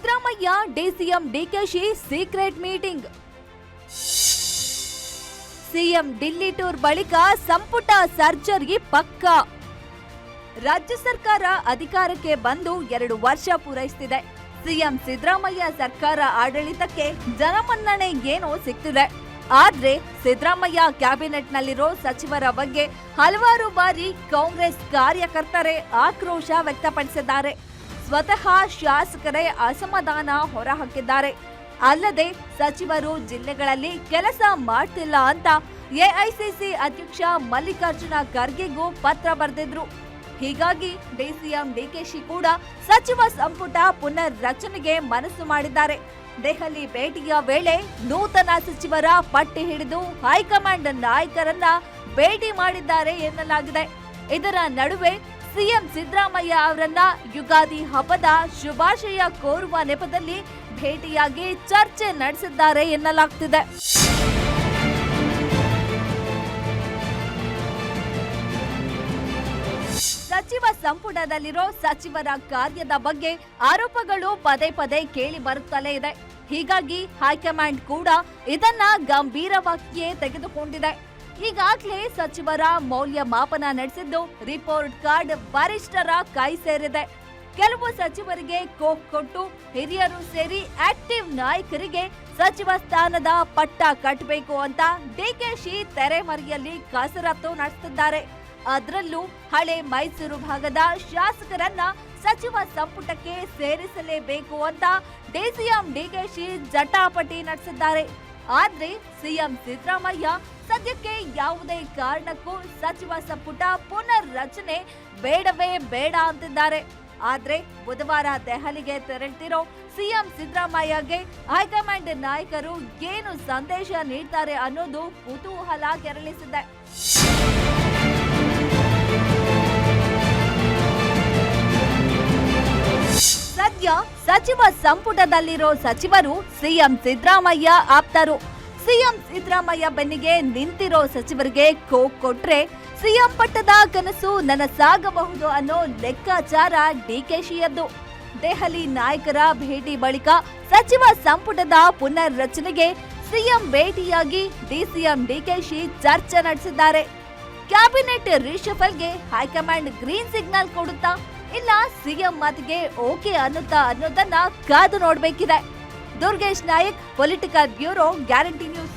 Siddaramaiah, DCM DKShi secret meeting. CM Delhi tour ಬಳಿಕ ಸಂಪುಟ surgery ಪಕ್ಕಾ. ರಾಜ್ಯ ಸರ್ಕಾರ ಅಧಿಕಾರಕ್ಕೆ ಬಂದು ಎರಡು ವರ್ಷ ಪೂರೈಸುತ್ತಿದೆ ಸಿಎಂ ಸಿದ್ದರಾಮಯ್ಯ ಸರ್ಕಾರ ಆಡಳಿತಕ್ಕೆ ಜನಮನ್ನಣೆ ಏನೋ ಸಿಗ್ತಿದೆ. ಆದ್ರೆ ಸಿದ್ದರಾಮಯ್ಯ ಕ್ಯಾಬಿನೆಟ್ನಲ್ಲಿರೋ ಸಚಿವರ ಬಗ್ಗೆ ಹಲವಾರು ಬಾರಿ ಕಾಂಗ್ರೆಸ್ ಕಾರ್ಯಕರ್ತರೇ ಆಕ್ರೋಶ ವ್ಯಕ್ತಪಡಿಸಿದ್ದಾರೆ. ಸ್ವತಃ ಶಾಸಕರೇ ಅಸಮಾಧಾನ ಹೊರಹಾಕಿದ್ದಾರೆ. ಅಲ್ಲದೆ ಸಚಿವರು ಜಿಲ್ಲೆಗಳಲ್ಲಿ ಕೆಲಸ ಮಾಡ್ತಿಲ್ಲ ಅಂತ ಎಐಸಿಸಿ ಅಧ್ಯಕ್ಷ ಮಲ್ಲಿಕಾರ್ಜುನ ಖರ್ಗೆಗೂ ಪತ್ರ ಬರೆದಿದ್ರು. ಹೀಗಾಗಿ ಡಿಸಿಎಂ ಡಿಕೆಶಿ ಕೂಡ ಸಚಿವ ಸಂಪುಟ ಪುನರ್ ರಚನೆಗೆ ಮನಸ್ಸು ಮಾಡಿದ್ದಾರೆ. ದೆಹಲಿ ಭೇಟಿಯ ವೇಳೆ ನೂತನ ಸಚಿವರ ಪಟ್ಟಿ ಹಿಡಿದು ಹೈಕಮಾಂಡ್ ನಾಯಕರನ್ನ ಭೇಟಿ ಮಾಡಿದ್ದಾರೆ ಎನ್ನಲಾಗಿದೆ. ಇದರ ನಡುವೆ ಸಿಎಂ ಸಿದ್ದರಾಮಯ್ಯ ಅವರನ್ನ ಯುಗಾದಿ ಹಬ್ಬದ ಶುಭಾಶಯ ಕೋರುವ ನೆಪದಲ್ಲಿ ಭೇಟಿಯಾಗಿ ಚರ್ಚೆ ನಡೆಸಿದ್ದಾರೆ ಎನ್ನಲಾಗ್ತಿದೆ. ಸಚಿವ ಸಂಪುಟದಲ್ಲಿರೋ ಸಚಿವರ ಕಾರ್ಯದ ಬಗ್ಗೆ ಆರೋಪಗಳು ಪದೇ ಪದೇ ಕೇಳಿ ಬರುತ್ತಲೇ ಇದೆ. ಹೀಗಾಗಿ ಹೈಕಮಾಂಡ್ ಕೂಡ ಇದನ್ನ ಗಂಭೀರವಾಗಿಯೇ ತೆಗೆದುಕೊಂಡಿದೆ. ಈಗಾಗಲೇ ಸಚಿವರ ಮೌಲ್ಯಮಾಪನ ನಡೆಸಿದ್ದು ರಿಪೋರ್ಟ್ ಕಾರ್ಡ್ ವರಿಷ್ಠರ ಕೈ ಸೇರಿದೆ. ಕೆಲವು ಸಚಿವರಿಗೆ ಕೋಕ್ ಕೊಟ್ಟು ಹಿರಿಯರು ಸೇರಿ ಆಕ್ಟಿವ್ ನಾಯಕರಿಗೆ ಸಚಿವ ಸ್ಥಾನದ ಪಟ್ಟ ಕಟ್ಟಬೇಕು ಅಂತ ಡಿಕೆಶಿ ತೆರೆಮರೆಯಲ್ಲಿ ಕಸರತ್ತು ನಡೆಸುತ್ತಿದ್ದಾರೆ. ಅದರಲ್ಲೂ ಹಳೆ ಮೈಸೂರು ಭಾಗದ ಶಾಸಕರನ್ನ ಸಚಿವ ಸಂಪುಟಕ್ಕೆ ಸೇರಿಸಲೇಬೇಕು ಅಂತ ಡಿಸಿಎಂ ಡಿಕೆಶಿ ಜಟಾಪಟಿ ನಡೆಸಿದ್ದಾರೆ. ಆದ್ರೆ ಸಿಎಂ ಸಿದ್ದರಾಮಯ್ಯ ಸದ್ಯಕ್ಕೆ ಯಾವುದೇ ಕಾರಣಕ್ಕೂ ಸಚಿವ ಸಂಪುಟ ಪುನರ್ ರಚನೆ ಬೇಡವೇ ಬೇಡ ಅಂತಿದ್ದಾರೆ. ಆದ್ರೆ ಬುಧವಾರ ದೆಹಲಿಗೆ ತೆರಳ್ತಿರೋ ಸಿಎಂ ಸಿದ್ದರಾಮಯ್ಯಗೆ ಹೈಕಮಾಂಡ್ ನಾಯಕರು ಏನು ಸಂದೇಶ ನೀಡ್ತಾರೆ ಅನ್ನೋದು ಕುತೂಹಲ ಕೆರಳಿಸಿದೆ. ಸಚಿವ ಸಂಪುಟದಲ್ಲಿರೋ ಸಚಿವರು ಸಿಎಂ ಸಿದ್ದರಾಮಯ್ಯ ಆಪ್ತರು. ಸಿಎಂ ಸಿದ್ದರಾಮಯ್ಯ ಬೆನ್ನಿಗೆ ನಿಂತಿರೋ ಸಚಿವರಿಗೆ ಕೋಕ್ ಕೊಟ್ರೆ ಸಿಎಂ ಪಟ್ಟದ ಕನಸು ನನಸಾಗಬಹುದು ಅನ್ನೋ ಲೆಕ್ಕಾಚಾರ ಡಿಕೆಶಿಯದ್ದು. ದೆಹಲಿ ನಾಯಕರ ಭೇಟಿ ಬಳಿಕ ಸಚಿವ ಸಂಪುಟದ ಪುನರ್ ರಚನೆಗೆ ಸಿಎಂ ಭೇಟಿಯಾಗಿ ಡಿಸಿಎಂ ಡಿಕೆಶಿ ಚರ್ಚೆ ನಡೆಸಿದ್ದಾರೆ. ಕ್ಯಾಬಿನೆಟ್ ರಿಷಫಲ್ಗೆ ಹೈಕಮಾಂಡ್ ಗ್ರೀನ್ ಸಿಗ್ನಲ್ ಕೊಡುತ್ತಾ ಇಲ್ಲ ಸಿಎಂ ಮಾತಿಗೆ ಓಕೆ ಅನ್ನುತ್ತಾ ಅನ್ನೋದನ್ನ ಕಾದು ನೋಡ್ಬೇಕಿದೆ. Durgesh Nayak political bureau Guarantee News.